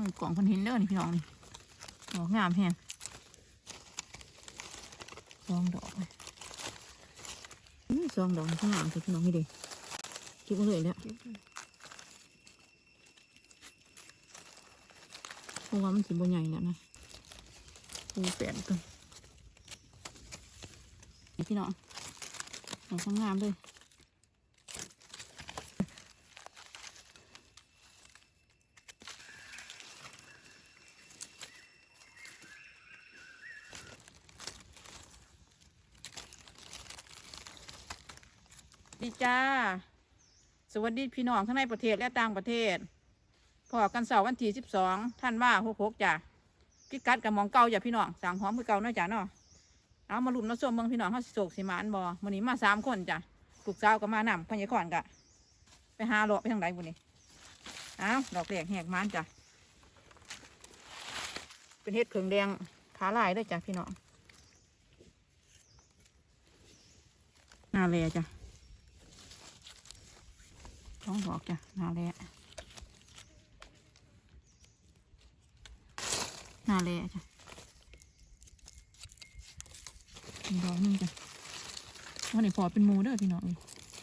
อืมกล่องคนเห็นเด้อนี่พี่น้องนี่ดอกงามแฮงสองดอกเลยอืมสองดอกข้างหลังพี่น้องนี่เด้เก็บมาเลยแล้วเพราะว่ามันสิบ่ใหญ่แล้วนะปูแปดตัวนี่พี่น้องดอกงามเลย จ้า สวัสดีพี่น้องทั้งในประเทศและต่างประเทศพอกันเสาร์วันที่สิบสองท่านว่าหกหกจ้ะพิกัดกับมองเก่าจ้ะพี่น้องสั่งหอมคือเก่าเนาะจ้ะเนาะเอามาลุ่นมาส้มเมืองพี่น้องเขาสิโศกสิหมานบอวันนี้มาสามคนจ้ะลูกสาวก็มานำพญาขอนกะไปหาเลาะไปทางไหนบุนี่เอาดอกแรกแหกมานจ้ะเป็นเห็ดเขืองแดงขาลายด้วยจ้ะพี่น้องน้าแลจ้ะ องดอกจ้ะนาแลนาแลจ้ะดอกนึงจ้ะวันนี้พอเป็นมูเด้อพี่น้องนี่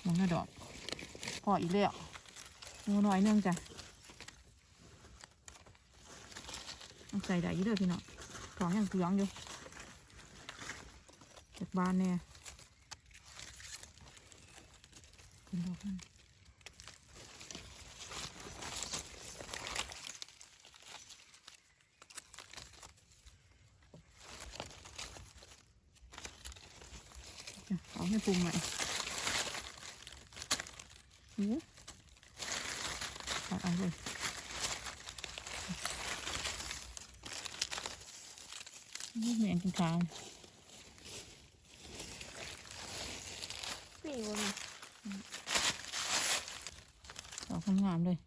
มองหน้าดอก พออีกแล้วมูน้อยนึงจ้ะใส่ได้ยู่เด้อพี่น้องของยังเหลืองอยู่จากบ้านแน่เป็นดอกนึง จ้ะเอา ให้ปรุงใหม่นี่ตัดเอาเลยนี่เหม็นกินขาวปีวนะดอกงามๆเลย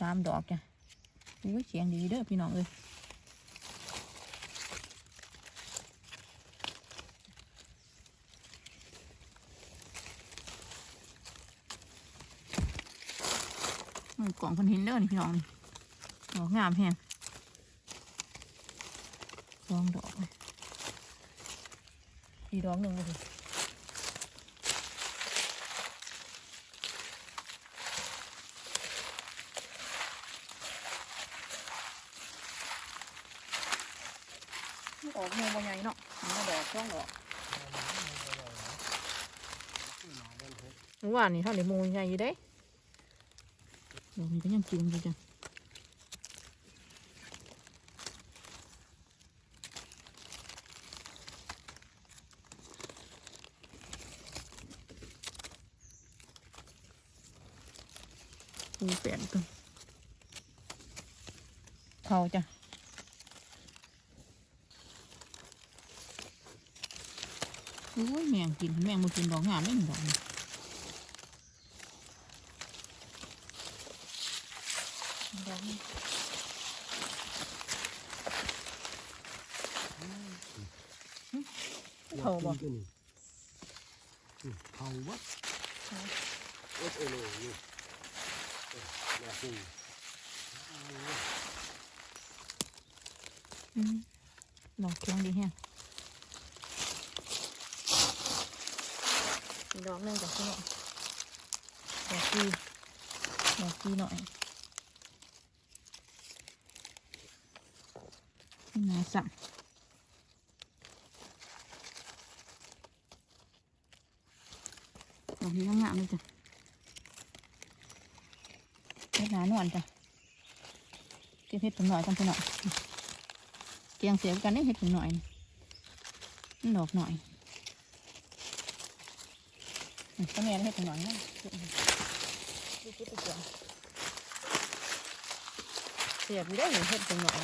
สามดอกจ้ะอุ้ยเสียงดีเด้อพี่น้องเอ้ยกล่องคนเห็นเด้อนี่พี่น้องนี่ดอกงามแฮงสองดอกเลยอีกดอกหนึ่งเลย ออกเงยบใหญ่เนาะมันก็ดอกสองดอกเมื่อวานนี่เท่าไหร่มูใหญ่อยู่เด้ดอกนี้ก็ยังกินอยู่จ้ะปูแปดตัวเขาจ้ะ โอ้ยแมงกินแมงมากินดอกงามไม่เห็นดอกนี่ดอกนี่หึเขาบอกกินนี่อืมเขาวัดเอสเอโลนี่เออแม่ปูอืมดอกแข็งดีแฮะ อีกดอกหนึงจากที่หนดอกกีดอกกีหน่อยนี่นาสั่งดอกนี้ก็งามเลยจ้ะเฮ็ดหนาหนวลจ้ะเก็บเห็ดผมหน่อยกันไปหน่อยเกียงเสียกันได้เห็ดผมหน่อยนี่ดอกหน่อย ก็แม่นเห็ดผมหน่อยนะดูคิดไปเสียงเสียบได้เห็นเห็ดผมหน่อย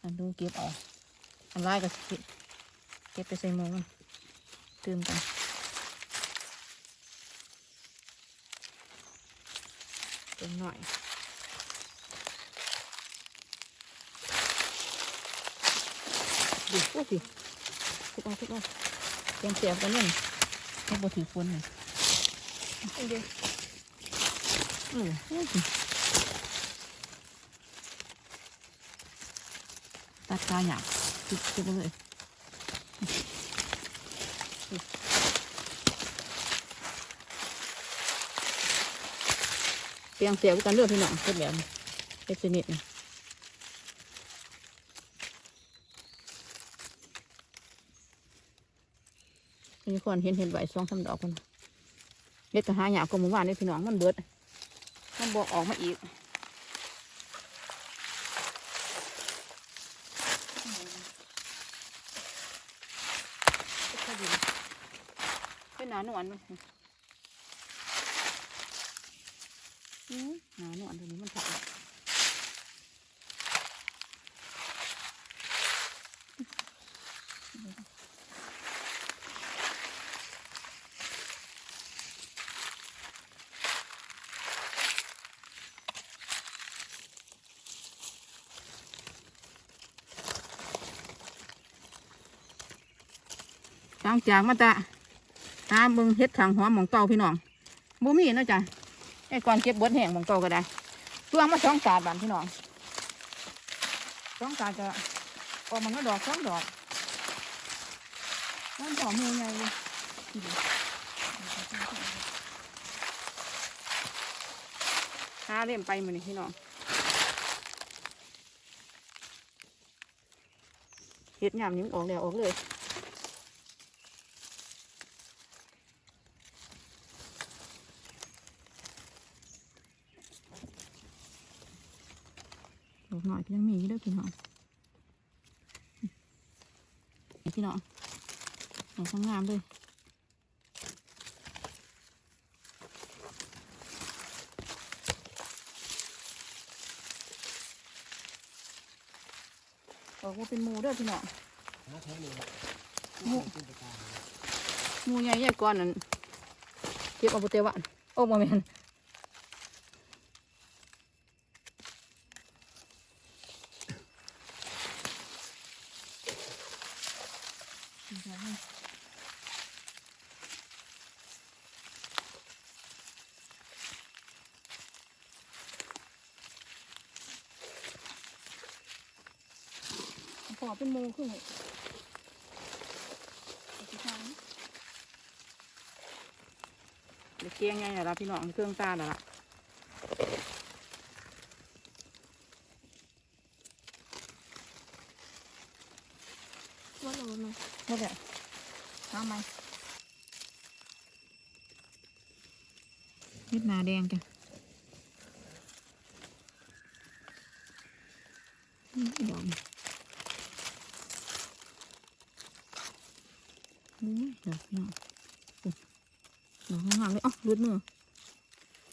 อันดูเก็บเอาอันไล่ก็สิเก็บไปใส่หมือมันตื่มกันเป็นหน่อยดูโอ้สิ ทุกเอาทุกเอาเตรียมเสียบกันเนี่ยให้บถือฝนเลยเอาเดี๋ยวเออโอ้สิตัดกาหยาบติดติดไปเลยเตียงเสียบกันเด้อพี่น้องเป็นแบบนี้เป็นชนิด มีคนเห็นเห็นไหวสองสาดอกคนเด็ดกระหาหยาบก็หมู่บ้านนี่พี่น้องมันเบิดมันบอกออกมาอีกเป็นหนาหนวลมันอืมหนาหนวลตัวนี้มันถัก ลังจากมาตะหาเบิ่งเฮ็ดถังหอมมองเก่าพี่น้องบ่มีเนาะจ้ะไอ้ก่อนเก็บเบดแห้งมองเก่าก็ได้ตัวมาสองกาดบานพี่น้องสองกาดจะออกมันก็ดอกสองดอกมันดอกมือใหญ่เลยหาเล่มไปมือนี่พี่น้องเฮ็ดยามนี้มออกแล้วออกเลย ดอกห น่อยก็ยังมีอยู่เด้อพี่น้องนี่พี่น้องดอกงามๆเลยออกว่าเป็นมูด้อพี่น้องหาแท้เลยหมูขึ้นไปตามหมูใหญ่ก่อนนั่นเก็บเอาไปเตะวันโอ้บ่แม่น ขอเป็นหมูขึ้นเลยเอเดี๋ยวเกียงไงล่ะพี่น้องเครื่องตาแล้วล่ะ ว่าเรา มาหมดแล้วทำไหมเม็ดหนาแดงจ้ะดอกนี่อุ้ดอกเน้องโอ้ดอกงามเลยอ๋อรุดมือ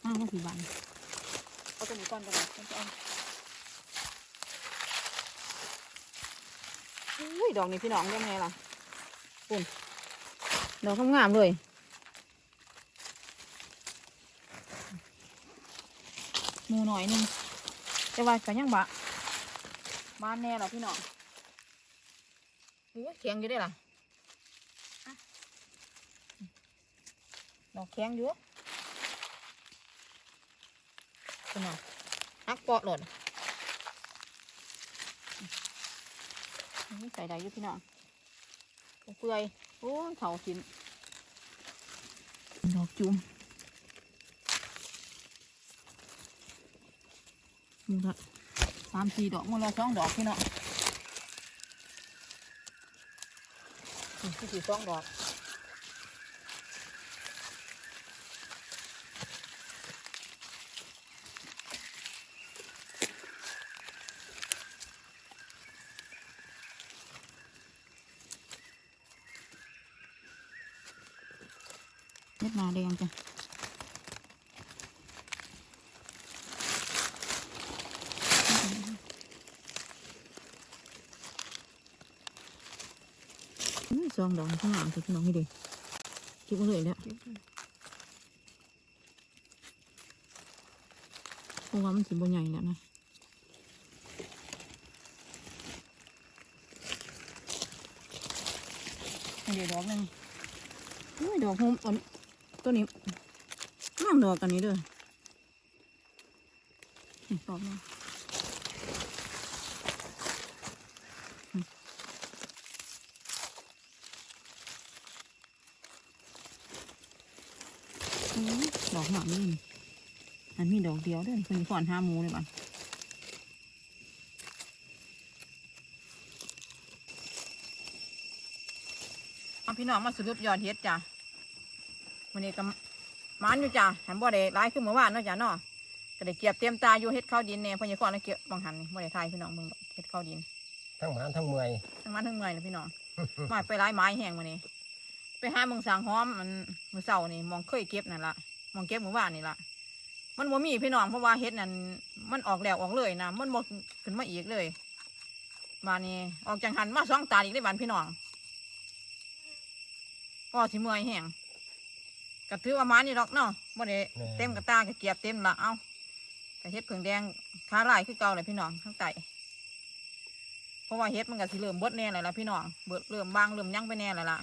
อ้าวว่าสีบานเอาตัวนี้ก่อนก็ได้ฉันะเอาอุ้ยดอกนี้พี่น้องยังไงล่ะ ปุ่นดอกงามๆเลยหมูหน่อยหนึงแต่ว่าก็ยังบะบ้านแน่หรอพี่น้องโอ้ยแข็งอยู่ได้ล่ะอะดอกแข็งอยู่พี่น้องฮักเปาะหล่นนี่ใส่ได้อยู่พี่น้อง เปื่อยโอ้ยเถาสินดอกจุ่มมูละสามสี่ดอกมูละสองดอกพี่น้องนี่คือสี่สองดอก นาแดงจ้ะซองดองข้างหลังจะน้องนี่ดีคิดว่าเลยแล้วเพราะว่ามันสีบนใหญ่แล้วนะเดี๋ยวดอกหนึ่งดอกหุ้มอ่อน ตัวนี้งามดอกกันนี้เด้อนี่ดอกมาดอกหนังนี่อันมีดอกเดียวเด้วยคนก่อนห้ามูเลยบ้านเอาพี่น้องมาสรุปยอดเฮ็ดจ้ะ วันนี้ก็หมันอยู่จ้ะหันบ่ได้ร้ายขึ้นเมื่อวานเนาะจ้ะเนาะก็ได้เก็บเตรียมตาอยู่เฮ็ดข้าวดินเนี่ยพญากรแล้วเก็บบางหันนี่บ่ได้ทายพี่น้องมึงดอกเฮ็ดข้าวดิน ทั้งหมานทั้งเมื่อยทั้งมันทั้งเมื่อยเลยพี่น้องมาไปร้ายไม้แห้งวันนี้ ไปหาเมืองสางหอมมันมือเสาร์นี่มองเคยเก็บนั่นละมองเก็บเมื่อวานนี่ละมันบ่มีพี่น้องเพราะว่าเฮ็ดนั่นมันออกแล้วออกเลยนะมันบ่ขึ้นมาอีกเลยบานนี้ออกจังหันมาสองตาอีกได้บานพี่น้องก็สิเมื่อยแห้ง ก็ถือว่าหมานี่ดอกเนาะบ่ได้เต็มกระตาก็เกียบเต็มละเอ้าก็เฮ็ดผึ่งแดงขาลายคือเก่าเลยพี่น้องทั้งไตเพราะว่าเฮ็ดมันก็สิเริ่มเบดแน่เลยล่ะพี่น้องเบิดเริ่มบางเริ่มยั้งไปแน่เลยล่ะ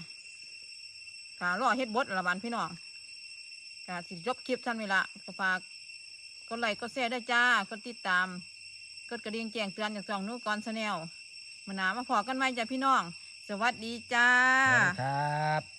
ก็รอเฮ็ดบดละบานพี่น้องก็สิจบคลิปท่านเวลาก็ฝากกดไลค์กดแชร์ด้วยจ้ากดติดตามกดกระดิ่งแจ้งเตือนจากสองนู้กอนชาแนลมาหนามาพอกันไหมจ้ะพี่น้อง สวัสดีจ้าครับ